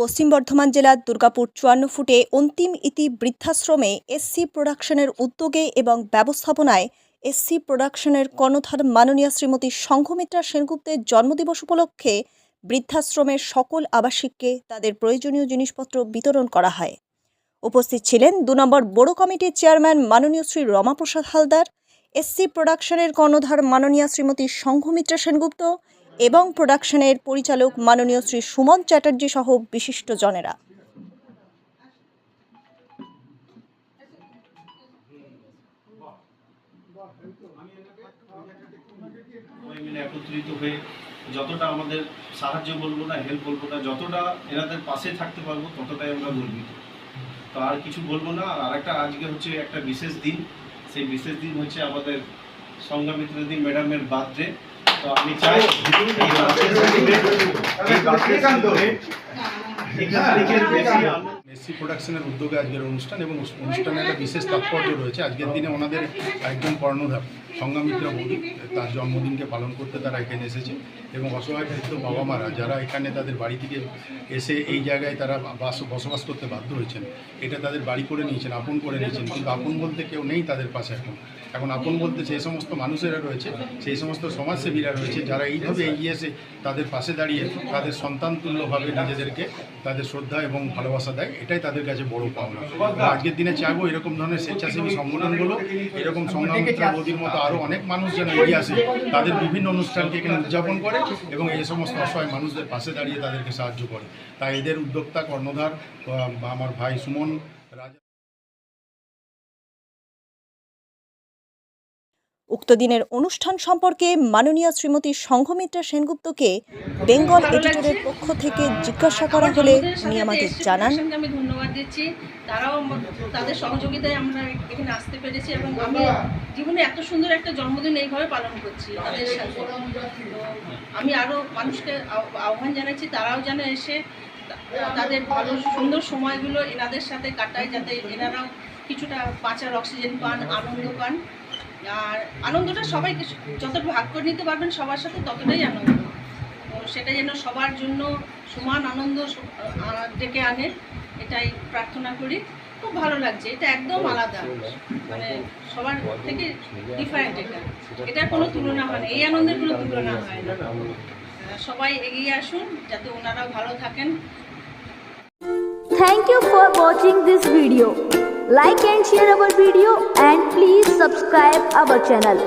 পশ্চিম বর্ধমান জেলার দুর্গাপুর চুয়ান্ন ফুটে অন্তিম ইতি বৃদ্ধাশ্রমে এসসি প্রোডাকশনের উদ্যোগে এবং ব্যবস্থাপনায় এসসি প্রোডাকশনের কর্ণধার মাননীয় শ্রীমতী সংঘমিত্রা সেনগুপ্তের জন্মদিবস উপলক্ষে বৃদ্ধাশ্রমের সকল আবাসিককে তাদের প্রয়োজনীয় জিনিসপত্র বিতরণ করা হয়। উপস্থিত ছিলেন দু নম্বর বড় কমিটির চেয়ারম্যান মাননীয় শ্রী রমাপ্রসাদ হালদার এসসি প্রোডাকশনের কর্ণধার মাননীয়া শ্রীমতী সংঘমিত্রা সেনগুপ্ত এবং প্রোডাকশনের পরিচালক মাননীয় শ্রী সুমন চ্যাটার্জি সহ বিশিষ্টজনেরা। একত্রিত হয়ে যতটা আমাদের সাহায্য বলব না হেল্প বলব না, যতটা এনাদের পাশে থাকতে পারব ততটাই আমরা গর্বিত। তো আর কিছু বলব না, আর একটা আজকে হচ্ছে একটা বিশেষ দিন। সেই বিশেষ দিন হচ্ছে আমাদের দিন ম্যাডামের বার্থডে তো আমি চাই মেসি প্রোডাকশনের উদ্যোগে আজকের অনুষ্ঠান এবং অনুষ্ঠানে একটা বিশেষ তাৎপর্য রয়েছে। আজকের দিনে ওনাদের একজন কর্ণধার। সংগ্রামিত্র বৌদি তার জন্মদিনকে পালন করতে তারা এখানে এসেছে এবং অসহায় ক্ষেত্র বাবা মারা যারা এখানে তাদের বাড়ি থেকে এসে এই জায়গায় তারা বাস, বসবাস করতে বাধ্য হয়েছেন, এটা তাদের বাড়ি করে নিয়েছেন, আপন করে নিয়েছেন, কিন্তু আপন বলতে কেউ নেই তাদের পাশে এখন। এখন আপন বলতে সেই সমস্ত মানুষেরা রয়েছে, সেই সমস্ত সমাজসেবীরা রয়েছে, যারা এইভাবে এগিয়ে এসে তাদের পাশে দাঁড়িয়ে তাদের সন্তানতুল্যভাবে নিজেদেরকে তাদের শ্রদ্ধা এবং ভালোবাসা দেয়, এটাই তাদের কাছে বড় পাওনা। আজকের দিনে চাইব এরকম ধরনের স্বেচ্ছাসেবী সংগঠনগুলো, এরকম সংগ্রামিত্রা মোদীর মতো আরও অনেক মানুষ যেন এগিয়ে আসে, তাদের বিভিন্ন অনুষ্ঠানকে এখানে উদযাপন করে এবং এই সমস্ত অসহায় মানুষদের পাশে দাঁড়িয়ে তাদেরকে সাহায্য করে। তাই এদের উদ্যোক্তা, কর্ণধার আমার ভাই সুমন, রাজা উক্ত দিনের অনুষ্ঠান সম্পর্কে মাননীয় শ্রীমতী সংঘমিত্রা সেনগুপ্তকে বেঙ্গল এডিটরের পক্ষ থেকে জিজ্ঞাসা করা হলে উনি আমাদের জানান। আমি ধন্যবাদ দিচ্ছি। তারাও তাদের সহযোগিতায় আমরা এখানে আসতে পেরেছি এবং আমি জীবনে এত সুন্দর একটা জন্মদিন এইভাবে পালন করছি তাদের সাথে। আমি আরও মানুষকে আহ্বান জানাচ্ছি, তারাও যেন এসে তাদের ভালো, সুন্দর সময়গুলো এনাদের সাথে কাটায়, যাতে এনারাও কিছুটা বাঁচার অক্সিজেন পান, আনন্দ পান। আর আনন্দটা সবাই যত ভাগ করে নিতে পারবেন সবার সাথে ততটাই আনন্দ। তো সেটা যেন সবার জন্য সমান আনন্দ ডেকে আনে, এটাই প্রার্থনা করি। খুব ভালো লাগছে, এটা একদম আলাদা। মানে সবার থেকে ডিফারেন্ট এটা। এটার কোনো তুলনা হয় না, এই আনন্দের কোনো তুলনা হয় না। সবাই এগিয়ে আসুন, যাতে ওনারাও ভালো থাকেন। Thank you for watching this video. Like and share our video and please subscribe our channel.